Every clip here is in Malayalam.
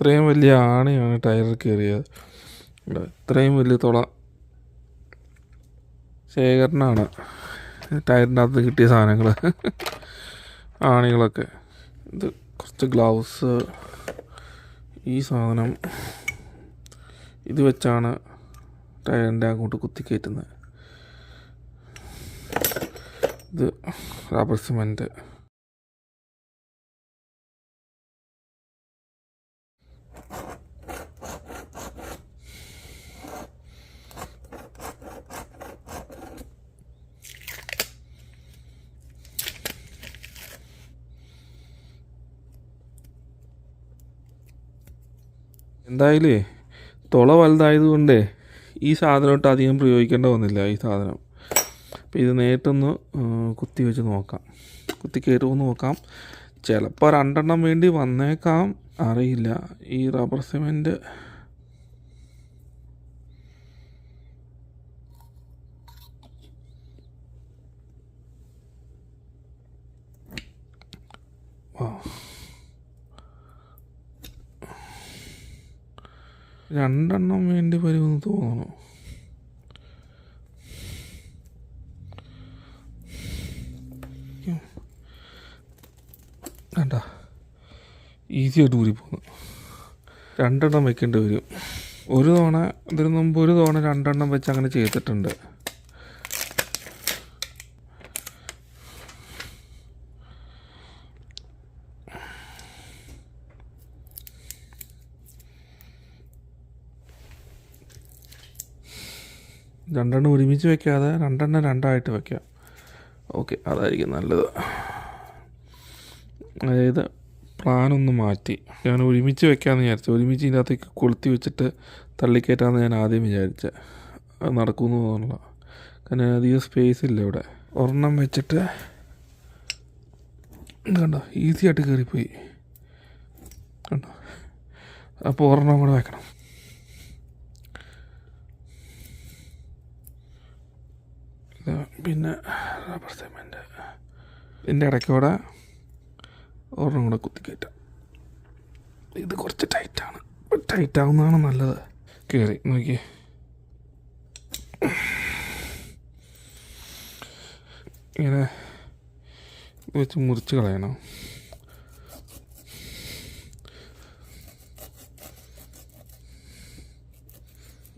ഇത്രയും വലിയ ആണയാണ് ടയറിൽ കയറിയത്. ഇത്രയും വലിയ തുള ശേഖരനാണ്. ടയറിന്റെ അകത്ത് കിട്ടിയ സാധനങ്ങൾ ആണികളൊക്കെ. ഇത് കുറച്ച് ഗ്ലൗസ്. ഈ സാധനം ഇത് വെച്ചാണ് ടയറിന്റെ അങ്ങോട്ട് കുത്തിക്കയറ്റുന്നത് ഇത് റബ്ബർ സിമന്റ്. എന്തായാലേ തുള വലുതായതുകൊണ്ടേ ഈ സാധനമായിട്ട് അധികം പ്രയോഗിക്കേണ്ട വന്നില്ല ഈ സാധനം. അപ്പോൾ ഇത് നേരിട്ടൊന്ന് കുത്തി വെച്ച് നോക്കാം. കുത്തി കയറുമെന്ന് നോക്കാം. ചിലപ്പോൾ രണ്ടെണ്ണം വേണ്ടി വന്നേക്കാം. അറിയില്ല. ഈ റബ്ബർ സിമെന്റ് രണ്ടെണ്ണം വേണ്ടി വരുമെന്ന് തോന്നുന്നു. വേണ്ട ഈസിയായിട്ട് കൂടി ഊരി പോകുന്നു രണ്ടെണ്ണം വെക്കേണ്ടി വരും. ഒരു തവണ ഇതിന് മുമ്പ് ഒരു തവണ രണ്ടെണ്ണം വെച്ച് അങ്ങനെ ചെയ്തിട്ടുണ്ട്. രണ്ടെണ്ണം ഒരുമിച്ച് വെക്കാതെ രണ്ടെണ്ണം രണ്ടായിട്ട് വെക്കാം. ഓക്കെ അതായിരിക്കും നല്ലത്. അതായത് പ്ലാനൊന്ന് മാറ്റി. ഞാൻ ഒരുമിച്ച് വെക്കാമെന്ന് വിചാരിച്ചു. ഒരുമിച്ച് ഇതിന്റെ അകത്തേക്ക് കൊളുത്തി വെച്ചിട്ട് തള്ളിക്കയറ്റാമെന്ന് ഞാൻ ആദ്യം വിചാരിച്ചത് അത് നടക്കുമെന്ന് തോന്നില്ല കാരണം അധികം സ്പേസ് ഇല്ല ഇവിടെ. ഒരെണ്ണം വെച്ചിട്ട് കണ്ടോ? ഈസി ആയിട്ട് കയറിപ്പോയി. കണ്ടോ? അപ്പോൾ ഒരെണ്ണം കൂടെ വെക്കണം. പിന്നെ റബ്ബർ സിമെന്റ് ഇതിന്റെ ഇടയ്ക്കൂടെ ഒരെണ്ണം കൂടെ കുത്തിക്കയറ്റാം. ഇത് കുറച്ച് ടൈറ്റാണ് ടൈറ്റ് ആവുന്നതാണ് നല്ലത്. കയറി നോക്കി ഇങ്ങനെ വെച്ച് മുറിച്ച് കളയണം.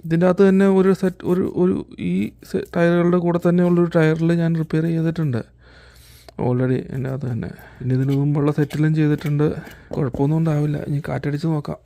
ഇതിന്റെ അകത്ത് തന്നെ ഒരു സെറ്റ് ഒരു ഒരു ഈ ടയറുകളുടെ കൂടെ തന്നെ ഉള്ളൊരു ടയറിൽ ഞാൻ റിപ്പയർ ചെയ്തിട്ടുണ്ട്. ഓൾറെഡി എന്റെ അകത്ത് തന്നെ. പിന്നെ ഇതിന് മുമ്പുള്ള സെറ്റിലും ചെയ്തിട്ടുണ്ട്. കുഴപ്പമൊന്നും ഉണ്ടാവില്ല. ഇനി കാറ്റടിച്ച് നോക്കാം.